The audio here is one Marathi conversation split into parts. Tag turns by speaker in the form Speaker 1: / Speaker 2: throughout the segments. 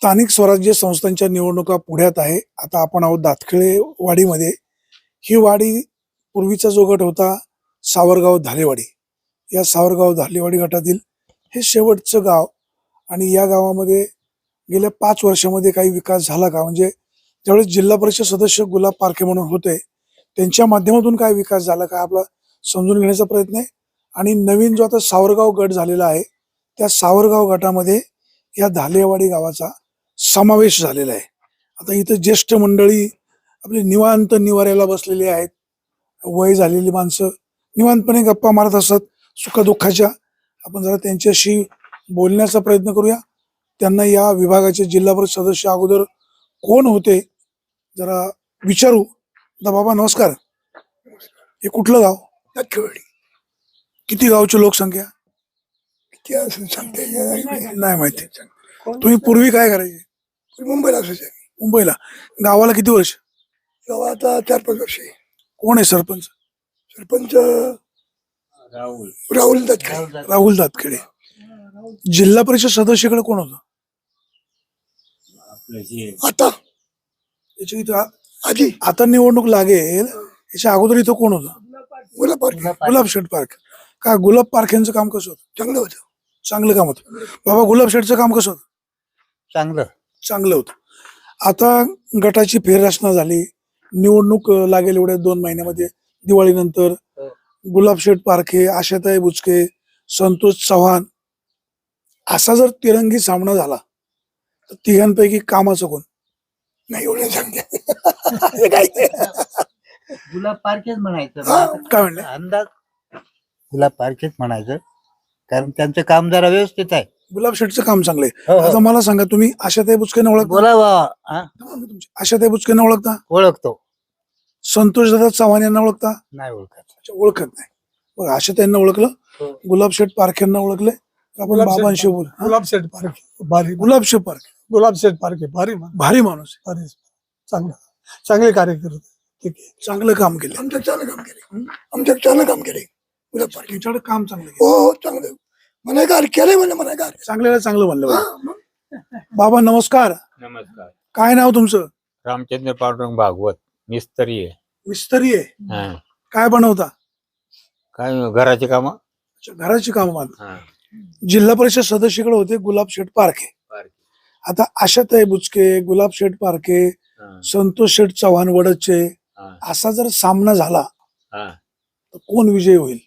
Speaker 1: स्थानिक स्वराज्य संस्थांच्या निवडणुका पुढ्यात आहे. आता आपण आहोत दातखिळे वाडीमध्ये. ही वाडी पूर्वीचा जो गट होता सावरगाव धालेवाडी. या सावरगाव धालेवाडी गटातील हे शेवटचं गाव आणि या गावामध्ये गेल्या पाच वर्षामध्ये काही विकास झाला का? म्हणजे ज्यावेळेस जिल्हा परिषद सदस्य गुलाब पारखे म्हणून होते त्यांच्या माध्यमातून काय विकास झाला का? आपला समजून घेण्याचा प्रयत्न आहे. आणि नवीन जो आता सावरगाव गट झालेला आहे त्या सावरगाव गटामध्ये या धालेवाडी गावाचा समावेश झालेला आहे. आता इथं ज्येष्ठ मंडळी आपली निवांत निवाऱ्याला बसलेली आहेत. वय झालेली माणसं निवांतपणे गप्पा मारत असतात सुखदुःखाच्या आपण जरा त्यांच्याशी बोलण्याचा प्रयत्न करूया. त्यांना या विभागाचे जिल्हा परिषद सदस्य अगोदर कोण होते? जरा विचारू. दा बाबा नमस्कार. हे कुठलं गाव?
Speaker 2: दत्तवाडी
Speaker 1: किती गावची लोकसंख्या?
Speaker 2: किती असं सांगता येणार नाही.
Speaker 1: नाही माहिती. तुम्ही पूर्वी काय करायचे?
Speaker 2: मुंबईला असायचं आम्ही.
Speaker 1: मुंबईला. गावाला किती वर्ष?
Speaker 2: तेव्हा आता चार पाच वर्षे
Speaker 1: कोण आहे सरपंच?
Speaker 2: सरपंच राहुल. दत्तकडे
Speaker 1: राहुल दातखेडे. जिल्हा परिषद सदस्याकडे कोण होतं?
Speaker 2: आता.
Speaker 1: याच्या इथं आ-
Speaker 2: आधी.
Speaker 1: आता निवडणूक लागेल. याच्या अगोदर इथं कोण होतं?
Speaker 2: मुलं पार्क.
Speaker 1: गुलाब शेठ पार्क. का गुलाब पार्क यांचं काम कसं होतं?
Speaker 2: चांगलं होतं.
Speaker 1: चांगलं काम होतं. बाबा गुलाब शेठचं काम कसं होतं?
Speaker 3: चांगलं.
Speaker 1: चांगलं होतं. आता गटाची फेररचना झाली. निवडणूक लागेल एवढ्या दोन महिन्यामध्ये. दिवाळीनंतर गुलाब शेठ पारखे आशाताई बुचके संतोष चव्हाण असा जर तिरंगी सामना झाला तर तिघांपैकी कामाचं कोण?
Speaker 2: नाही एवढं सांगते. हे काय?
Speaker 3: गुलाब पार्केच म्हणायचं.
Speaker 2: हा.
Speaker 1: काय म्हणले?
Speaker 3: अंदाज गुलाब पार्केच म्हणायचं. कारण त्यांचं काम जरा व्यवस्थित आहे.
Speaker 1: गुलाब शेठचं काम चांगलं आहे.
Speaker 3: हो, हो.
Speaker 1: आता मला सांगा तुम्ही आशाताई बुचकेने ओळखता?
Speaker 3: बोला बा. हा,
Speaker 1: आशाताई बुचकेने ओळखता?
Speaker 3: ओळखतो.
Speaker 1: संतोष दादा चव्हाण यांना ओळखता?
Speaker 3: नाही ओळखत.
Speaker 1: अच्छा, ओळखत नाही. बघ आशाताईंना ओळखलं
Speaker 3: हो.
Speaker 1: गुलाब शेठ पारखे यांना ओळखले तर आपण
Speaker 4: गुलाब शेठ
Speaker 1: बाबांशी बोल. हा?
Speaker 4: गुलाब शेठ पार्क भारी
Speaker 1: गुलाब शेठ पारखे.
Speaker 4: गुलाब शेठ पार्क भारी मान
Speaker 1: भारी माणूस आहे.
Speaker 4: भारी. चांगलं. चांगले कार्यकर्ते ठीक आहे.
Speaker 1: चांगलं काम केलं.
Speaker 2: आमच्यात चांगलं काम केले. आमच्यात चांगलं काम केले. पार्क
Speaker 1: तुमच्याकडे काम चांगलं केलं.
Speaker 2: हो हो चांगलं मनागार केलंय म्हणलं मनागार
Speaker 1: चांगल्याला चांगलं म्हणलं बाबा. नमस्कार.
Speaker 5: नमस्कार.
Speaker 1: काय नाव तुमचं?
Speaker 5: रामचंद्र पांडुरंग भागवत मिस्त्री आहे.
Speaker 1: मिस्त्री आहे?
Speaker 5: हा.
Speaker 1: काय बनवता?
Speaker 5: काय घराचे काम.
Speaker 1: अच्छा, घराची काम जिल्हा परिषद सदस्याकडे होते गुलाब शेठ पारखे. आता आशाताई बुचके गुलाब शेठ पारखे संतोष शेठ चव्हाण वडदचे असा जर सामना झाला तर कोण विजय होईल?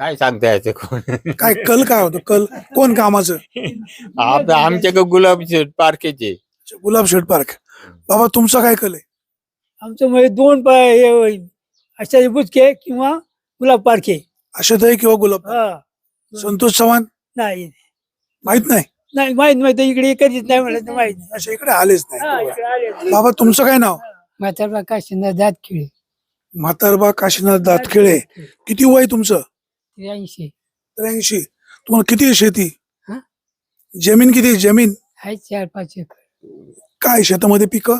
Speaker 5: काय सांगता यायचं कोण?
Speaker 1: काय कल काय होतं? कल कोण कामाचं?
Speaker 5: आप- आमच्याकडे गुलाब पारखेचे
Speaker 1: अच्छा, गुलाब शेठ पारखे बाबा तुमचा काय कल आहे?
Speaker 6: आमचं म्हणजे दोन पाय हे होईल. बुचके किंवा गुलाब पारखे
Speaker 1: आशाताई किंवा गुलाब
Speaker 6: हा.
Speaker 1: संतोष चव्हाण?
Speaker 6: नाही.
Speaker 1: माहीत नाही?
Speaker 6: नाही माहीत माहीत इकडे कधीच नाही म्हणलं तर माहीत नाही.
Speaker 1: इकडे आलेच
Speaker 6: हा,
Speaker 1: नाही
Speaker 6: इकडे आले.
Speaker 1: बाबा तुमचं काय नाव?
Speaker 6: म्हातारबा काशीनाथ दात खिळे
Speaker 1: म्हातारबा काशीनाथ दातखेळे. किती वय तुमचं?
Speaker 6: त्र्याऐंशी.
Speaker 1: त्र्याऐंशी. तुम्हाला किती आहे शेती?
Speaker 6: हा?
Speaker 1: जमीन किती आहे? जमीन?
Speaker 6: आहे चार पाच एकर.
Speaker 1: काय शेतामध्ये पिकं?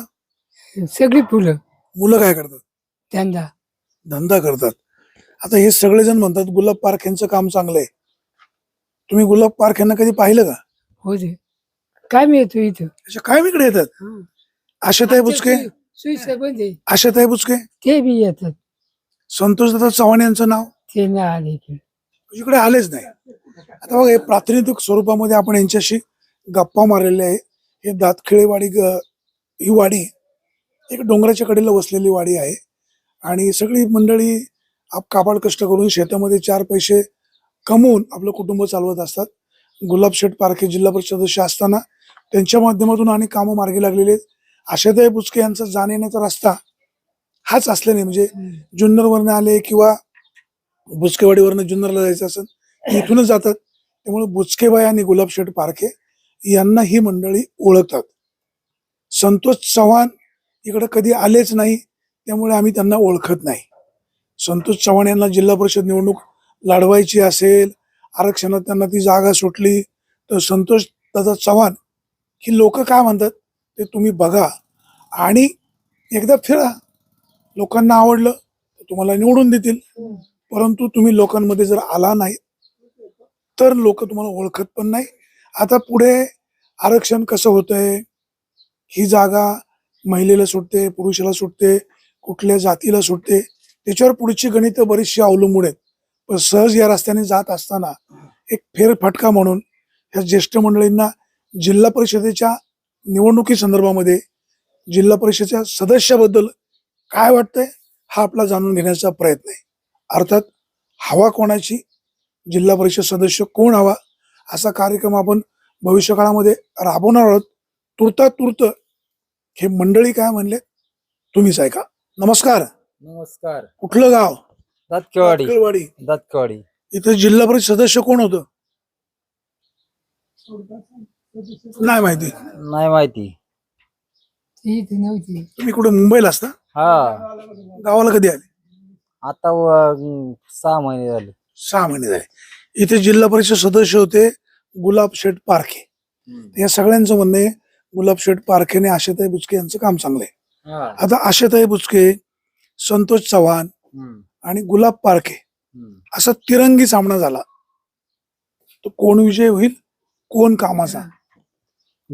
Speaker 6: सगळी फुलं.
Speaker 1: मुलं काय करतात?
Speaker 6: त्यांना
Speaker 1: धंदा करतात. आता हे सगळेजण म्हणतात गुलाब पार्क यांचं काम चांगलं आहे. तुम्ही गुलाब पार्क यांना कधी पाहिलं का?
Speaker 6: हो दे. काय मिळतो इथं?
Speaker 1: अच्छा काय इकडे येतात?
Speaker 6: हं.
Speaker 1: आशाताई बुचके?
Speaker 6: सुई संबंध आहे.
Speaker 1: आशाताई बुचके?
Speaker 6: ते बी येतात.
Speaker 1: संतोष दादा चव्हाण यांचं नाव?
Speaker 6: ते नाही आले इकडे
Speaker 1: इकडे आलेच नाही. आता बघा हे प्रातिनिधिक स्वरूपामध्ये आपण यांच्याशी गप्पा मारलेल्या आहे. हे दातखिळेवाडी ग- ही वाडी एक डोंगराच्या कडेला वसलेली वाडी आहे. आणि सगळी मंडळी आप काबाड कष्ट करून शेतामध्ये चार पैसे कमवून आपलं कुटुंब चालवत असतात. गुलाब शेठ पारखे जिल्हा परिषद सदस्य असताना त्यांच्या माध्यमातून अनेक कामं मार्गी लागलेली आहेत. आशाताई बुचके यांचा जाण येण्याचा रस्ता हाच असल्याने म्हणजे जुन्नरवरनं आले किंवा बुचकेवाडीवरनं जुन्नरला जायचं असेल इथूनच जातात. त्यामुळे बुचकेबाई आणि गुलाब शेठ पारखे यांना ही मंडळी ओळखतात. संतोष चव्हाण इकडे कधी आलेच नाही त्यामुळे आम्ही त्यांना ओळखत नाही. संतोष चव्हाण यांना जिल्हा परिषद निवडणूक लढवायची असेल आरक्षणात त्यांना ती जागा सुटली तर संतोष दादा चव्हाण ही लोक काय म्हणतात ते तुम्ही बघा आणि एकदा फिरा. लोकांना आवडलं तर तुम्हाला निवडून देतील. परंतु तुम्ही लोकांमध्ये जर आला नाही तर लोक तुम्हाला ओळखत पण नाही. आता पुढे आरक्षण कसं होतंय? ही जागा महिलेला सुटते पुरुषाला सुटते कुठल्या जातीला सुटते त्याच्यावर पुढची गणितं बरीचशी अवलंबून आहेत. पण सहज या रस्त्याने जात असताना एक फेरफटका म्हणून ह्या ज्येष्ठ मंडळींना जिल्हा परिषदेच्या निवडणुकी संदर्भामध्ये जिल्हा परिषदेच्या सदस्याबद्दल काय वाटतंय हा आपला जाणून घेण्याचा प्रयत्न आहे. अर्थात हवा कोणाची? जिल्हा परिषद सदस्य कोण हवा? असा कार्यक्रम आपण भविष्यकाळामध्ये राबवणार आहोत. तुर्ता तुर्त हे मंडळी काय म्हणले? तुम्हीच ऐका. नमस्कार.
Speaker 7: नमस्कार.
Speaker 1: कुठलं गाव?
Speaker 7: दातकेवाडी दातकेवाडी
Speaker 1: इथं जिल्हा परिषद सदस्य कोण होतं? नाही माहिती.
Speaker 7: नाही माहिती.
Speaker 1: तुम्ही कुठे मुंबईला असता?
Speaker 7: हा.
Speaker 1: गावाला कधी आले?
Speaker 7: आता व- सहा महिने झाले.
Speaker 1: सहा महिने झाले. इथे जिल्हा परिषद सदस्य होते गुलाब शेठ पारखे. या सगळ्यांचं म्हणणं आहे गुलाब शेठ पारखेने आशाताई बुचके यांचं काम चांगलं आहे.
Speaker 7: हा.
Speaker 1: आता आशाताई बुचके संतोष चव्हाण
Speaker 7: हम्म.
Speaker 1: आणि गुलाब पारखे
Speaker 7: हम्म.
Speaker 1: असा तिरंगी सामना झाला. तो कोण विजय होईल? कोण कामाचा?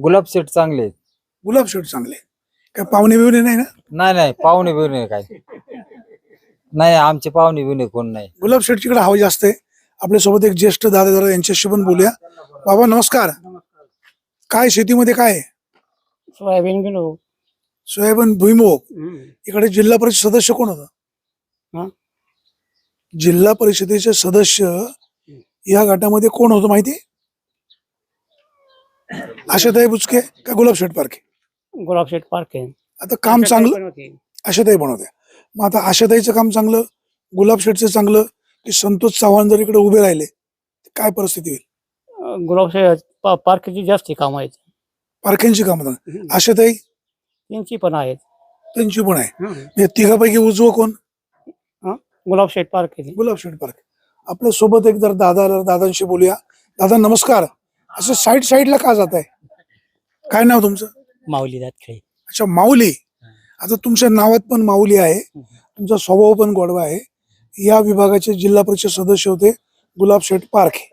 Speaker 7: गुलाब सेट चांगले आहेत.
Speaker 1: गुलाब शेठ चांगले काय पाहुणे बिवणे नाही ना?
Speaker 7: नाही नाही पाहुणे बिवणे काय. नाही आमचे पाहुणे बिवणे कोण नाही.
Speaker 1: गुलाब शेठचीकडे हवा जास्त आहे. आपल्यासोबत एक ज्येष्ठ दादा दादा यांच्याशी पण बोलूया. बाबा नमस्कार. काय शेतीमध्ये काय आहे?
Speaker 6: सोयाबीन गेलो
Speaker 1: सोयाबीन भुईमुग. इकडे जिल्हा परिषद सदस्य कोण होतं?
Speaker 6: हा?
Speaker 1: जिल्हा परिषदेचे सदस्य या गटामध्ये कोण होतं माहिती? आशाताई बुचके का गुलाब शेठ पारखे?
Speaker 6: गुलाब शेठ पार्क आहे
Speaker 1: आता काम चांगलं आशाताई बनवते मग आता आशाताईचं काम चांगलं गुलाब शेठचं चांगलं की संतोष चव्हाण जर इकडे उभे राहिले तर काय परिस्थिती होईल?
Speaker 6: गुलाब शेठ पार्कची जास्त काम आहेत.
Speaker 1: पारखेंची कामं आशाताई?
Speaker 6: त्यांची पण आहेत.
Speaker 1: त्यांची पण आहे. तिघापैकी उजवं कोण?
Speaker 6: गुलाब शेठ पार्क
Speaker 1: गुलाब शेठ पार्क आपल्यासोबत एक जर दादा आला, दादांशी बोलूया. दादा नमस्कार. असं साईड साईडला का जात आहे काय नाव तुमचं?
Speaker 6: माऊली खेळ
Speaker 1: अच्छा माऊली. आता तुमच्या नावात पण माऊली आहे. तुमचा स्वभाव पण गोडवा आहे. या विभागाचे जिल्हा परिषद सदस्य होते गुलाब शेठ पारखे.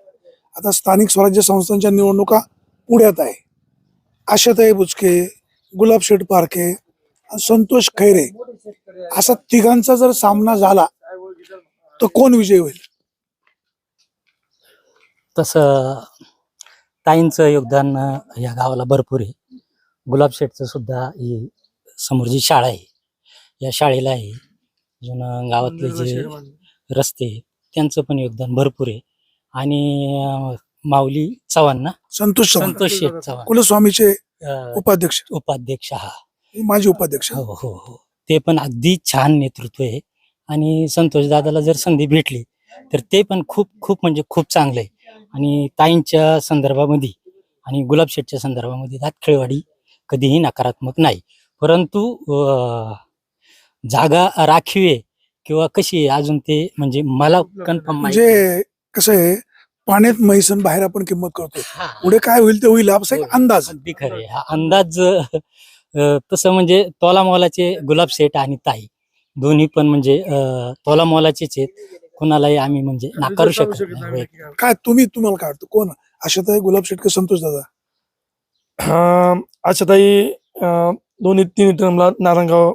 Speaker 1: आता स्थानिक स्वराज्य संस्थांच्या निवडणुका पुण्यात आहे. आशाताई बुचके गुलाब शेठ पारखे संतोष खैरे असा तिघांचा जर सामना झाला तर कोण विजय होईल?
Speaker 8: तसं ताईंचं योगदान या गावाला भरपूर आहे. गुलाब शेठचं सुद्धा ही समोर जी शाळा आहे. या शाळेला आहे. अजून गावातले जे रस्ते आहेत, त्यांचं पण योगदान भरपूर आहे. आणि अं, माऊली चव्हाण ना?
Speaker 1: संतोष चव्हाण.
Speaker 8: संतोष शेठ चव्हाण.
Speaker 1: कुलस्वामीचे
Speaker 8: अं,
Speaker 1: उपाध्यक्ष.
Speaker 8: उपाध्यक्ष हा.
Speaker 1: माझे उपाध्यक्ष.
Speaker 8: हो हो हो. ते पण अगदी छान नेतृत्व आहे. आणि संतोष दादाला जर संधी भेटली तर ते पण खूप खूप म्हणजे खूप चांगलं आहे. आणि ताईंच्या संदर्भामध्ये आणि गुलाब शेठच्या संदर्भामध्ये दातखेळवाडी कधीही नकारात्मक नाही. परंतु जागा राखीव आहे किंवा कशी आहे अजून ते म्हणजे मला कन्फर्म
Speaker 1: म्हणजे कसं आहे पाण्यात मैसन बाहेर आपण किंमत करतो पुढे काय होईल ते होईल असा एक अंदाज
Speaker 8: अगदी खरे हा अंदाज तसं म्हणजे तोला मोलाचे गुलाब शेठ आणि ताई. दोन्ही पण म्हणजे तोला मोलाचेच आहेत. कुणालाही आम्ही म्हणजे नाकारू शकत नाही.
Speaker 1: काय तुम्ही तुम्हाला काय वाटतं? कोण? आशाताई गुलाब शेटकर संतोष दादा
Speaker 9: अं, आशाताई अं, दोन्ही तिन्ही टर्मला नारायणगाव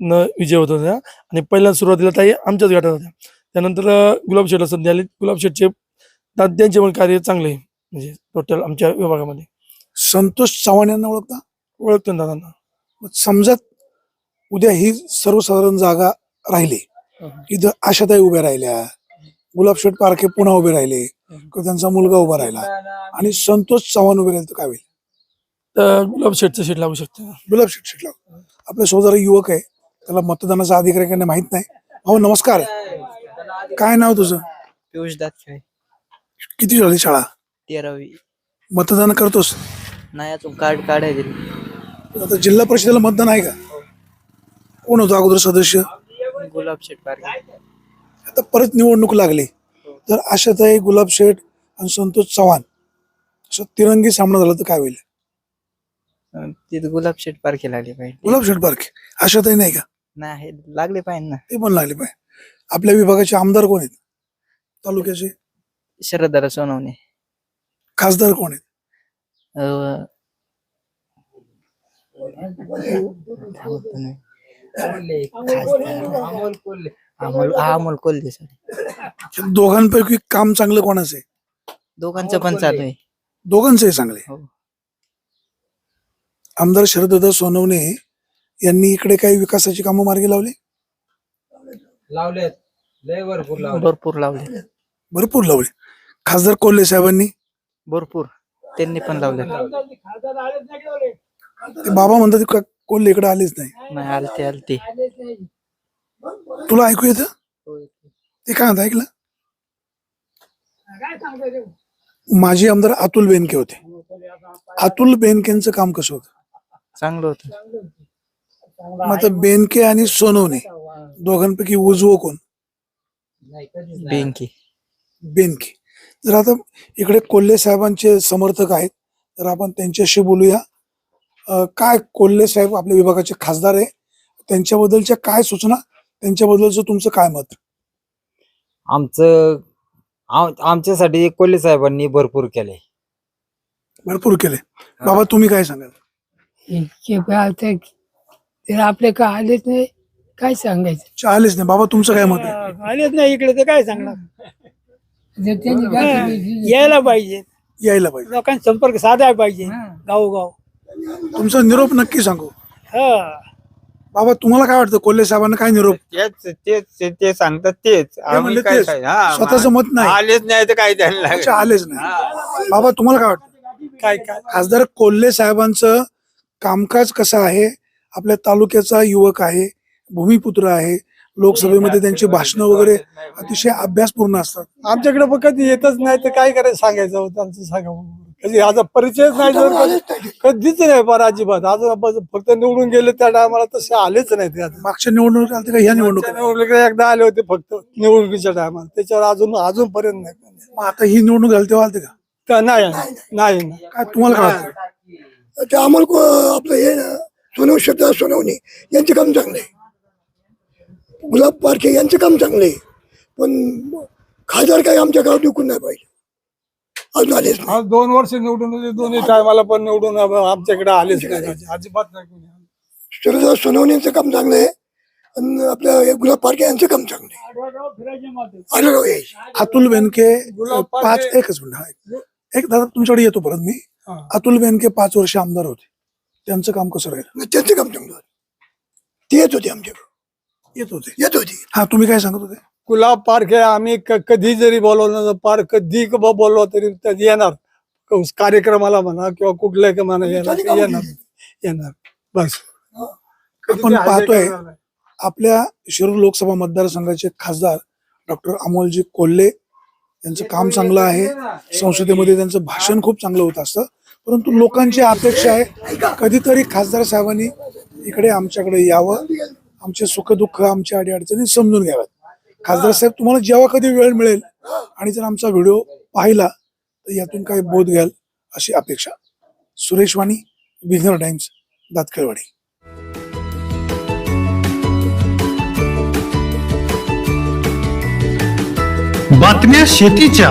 Speaker 9: न विजय होत होत्या. आणि पहिल्या सुरुवातीला ताई आमच्याच गटात होत्या. त्यानंतर अं, गुलाब शेठला संधी आली. गुलाब शेठचे दा- त्यांचे पण कार्य चांगले आहे. म्हणजे टोटल आमच्या विभागामध्ये.
Speaker 1: संतोष चव्हाण यांना ओळखता?
Speaker 9: ओळखतो ना दादांना.
Speaker 1: मग समजा उद्या ही सर्वसाधारण जागा राहिली. इथं आशाताई उभ्या राहिल्या. गुलाब शेठ पारखे पुन्हा उभे राहिले. किंवा त्यांचा मुलगा उभा राहिला. आणि संतोष चव्हाण उभे राहिले तर काय होईल?
Speaker 9: तर गुलाब शेठचं शेट लागू शकतं.
Speaker 1: गुलाब शेठ शिकला आपल्या सोदर युवक आहे. त्याला मतदानाचा अधिकार आहे का नाही माहीत नाही. हो नमस्कार. काय नाव तुझं?
Speaker 10: पियुष दातखेळे
Speaker 1: किती झाली शाळा?
Speaker 10: तेरावी.
Speaker 1: मतदान करतोस?
Speaker 10: नाही अजून कार्ड काढायचे.
Speaker 1: आता जिल्हा परिषदेला मतदान आहे का? कोण होतं अगोदर सदस्य?
Speaker 10: गुलाब शेट पार्क
Speaker 1: आता परत निवडणूक लागली. तर आशाताई गुलाब शेठ आणि संतोष चव्हाण. असं तिरंगी सामना झाला तर काय होईल?
Speaker 10: तिथे गुलाब शेट पार्के लागले पाहिजे
Speaker 1: गुलाब शेठ पारखे आशाताई नाही का?
Speaker 10: नाही लागले पाहिजे ना.
Speaker 1: ते पण लागले पाहिजे. आपल्या विभागाचे आमदार कोण आहेत? तालुक्याचे?
Speaker 10: शरदारा सोनवणे.
Speaker 1: खासदार कोण आहेत?
Speaker 10: अं, अमोल अमोल कोल्हे सर
Speaker 1: दोघांपैकी काम चांगलं कोणाचं आहे?
Speaker 10: दोघांचं पण चालू आहे.
Speaker 1: दोघांचं आहे. चांगले
Speaker 10: हो.
Speaker 1: आमदार शरददादा सोनवणे यांनी इकडे काही विकासाची कामं मार्गी लावली?
Speaker 7: लावलेत. लय भरपूर लावले
Speaker 10: भरपूर लावले.
Speaker 1: भरपूर लावली. खासदार कोल्हे साहेबांनी?
Speaker 10: भरपूर. त्यांनी पण लावले
Speaker 1: ते बाबा म्हणतात का कोल्हे इकडे आलेच नाही.
Speaker 10: नाही आलते आलते.
Speaker 1: तुला ऐकू येतं? ते काय म्हणता ऐकलं? माजी आमदार अतुल बेनके होते. अतुल बेनकेंचं काम कसं होतं?
Speaker 10: चांगलं होतं.
Speaker 1: मग आता बेनके आणि सोनवणे दोघांपैकी उजवं कोण?
Speaker 10: बेंकी
Speaker 1: बेनके. जर आता इकडे कोल्हे साहेबांचे समर्थक आहेत. तर आपण त्यांच्याशी बोलूया. अं, काय कोल्हे साहेब आपल्या विभागाचे खासदार आहे? त्यांच्याबद्दलच्या काय सूचना? त्यांच्याबद्दलचं तुमचं काय मत?
Speaker 7: आमचं आम- आमच्यासाठी कोल्हे साहेबांनी भरपूर केले.
Speaker 1: भरपूर केले. बाबा तुम्ही काय सांगाल?
Speaker 6: तर आपले काय आलेच नाही? काय सांगायचं?
Speaker 1: चालेच नाही. बाबा तुमचं काय मत आहे?
Speaker 6: आलेच नाही इकडे तर काय सांगणार? हा, यायला पाहिजे.
Speaker 1: यायला पाहिजे.
Speaker 6: लोकांचा संपर्क साधायला पाहिजे. गावोगाव.
Speaker 1: तुमचा निरोप नक्की सांगू.
Speaker 6: हा.
Speaker 1: बाबा तुम्हाला काय वाटतं? कोल्हे साहेबांना काय निरोप?
Speaker 5: तेच तेच ते- ते सांगतात तेच.
Speaker 1: म्हणले
Speaker 5: आम्ही काय
Speaker 1: तेच.
Speaker 5: काय- हा,
Speaker 1: स्वतःचं मत नाही.
Speaker 5: आलेच नाही तर काय त्यांना?
Speaker 1: अच्छा आलेच नाही. बाबा तुम्हाला काय वाटतं?
Speaker 4: काय काय?
Speaker 1: खासदार कोल्हे साहेबांचं कामकाज कसं आहे? आपल्या तालुक्याचा युवक आहे भूमिपुत्र आहे लोकसभेमध्ये त्यांची भाषणं वगैरे अतिशय अभ्यासपूर्ण असतात.
Speaker 4: आमच्याकडे पण कधी येतच नाही तर काय करायचं सांगायचं होतं आमचं सांगा. कधी आता परिचयच नाही कधीच नाही फार अजिबात. आज फक्त निवडून गेले त्या टायमाला तसे आलेच नाही ते आता
Speaker 1: मागच्या निवडणुकीत आलते का ह्या निवडणुकीत?
Speaker 4: निवडणुकीला एकदा आले होते फक्त निवडणुकीच्या टायमाला. त्याच्यावर अजून अजूनपर्यंत नाही.
Speaker 1: मग आता ही निवडणूक झाली तेव्हा आलते का?
Speaker 4: नाही नाही नाही.
Speaker 1: काय तुम्हाला काय वाटतं?
Speaker 2: ते अमोल को आपलं हे सोनव शब्द सोनवणे यांचे काम चांगले आहे. गुलाब पारखे यांचे काम चांगले आहे. पण खासदार काही आमच्या गावात विकून नाही पाहिजे अजून आलेच नाही
Speaker 4: आज दोन वर्ष निवडून दोन्ही टायमाला पण निवडून आमच्याकडे आलेच नाही अजिबात नाही कोणी.
Speaker 2: शरद सोनवणे यांचं काम चांगलं आहे आणि आपलं हे गुलाब पारखे यांचं काम चांगलं आहे आढळराव हे.
Speaker 1: अतुल बेनके
Speaker 4: गुलाब
Speaker 1: पाच एकच मिनिट हा, एक. एक दादा तुमच्याकडे येतो परत मी. अतुल बेनके पाच वर्ष आमदार होते. त्यांचं काम कसं राहील?
Speaker 2: त्यांचं काम चांगलं ते येत होते आमच्याकडे.
Speaker 1: येत होते.
Speaker 2: येत होते.
Speaker 1: हा तुम्ही काय सांगत होते?
Speaker 4: गुलाब पार्क आहे आम्ही क- कधी जरी बोलवलं तर पार्क कधी क- ब- बोलवा तरी त्यात येणार. क- कार्यक्रमाला म्हणा किंवा कुठल्या का म्हणा येणार? येणार. येणार. बस.
Speaker 1: आपण पाहतोय. आपल्या शिरूर लोकसभा मतदारसंघाचे खासदार डॉक्टर अमोलजी कोल्हे यांचं काम चांगलं आहे. संसदेमध्ये त्यांचं भाषण खूप चांगलं होत असतं. परंतु लोकांची अपेक्षा आहे कधीतरी खासदार साहेबांनी इकडे आमच्याकडे यावं आमचे सुखदुःख आमच्या अडीअडचणी समजून घ्याव्यात. खासदार साहेब तुम्हाला जेव्हा कधी वेळ मिळेल आणि जर आमचा व्हिडिओ पाहिला तर यातून काही बोध घ्याल अशी अपेक्षा. सुरेश वाणी बिझनर टाइम्स दातखेळवाडी.
Speaker 11: बातम्या शेतीच्या.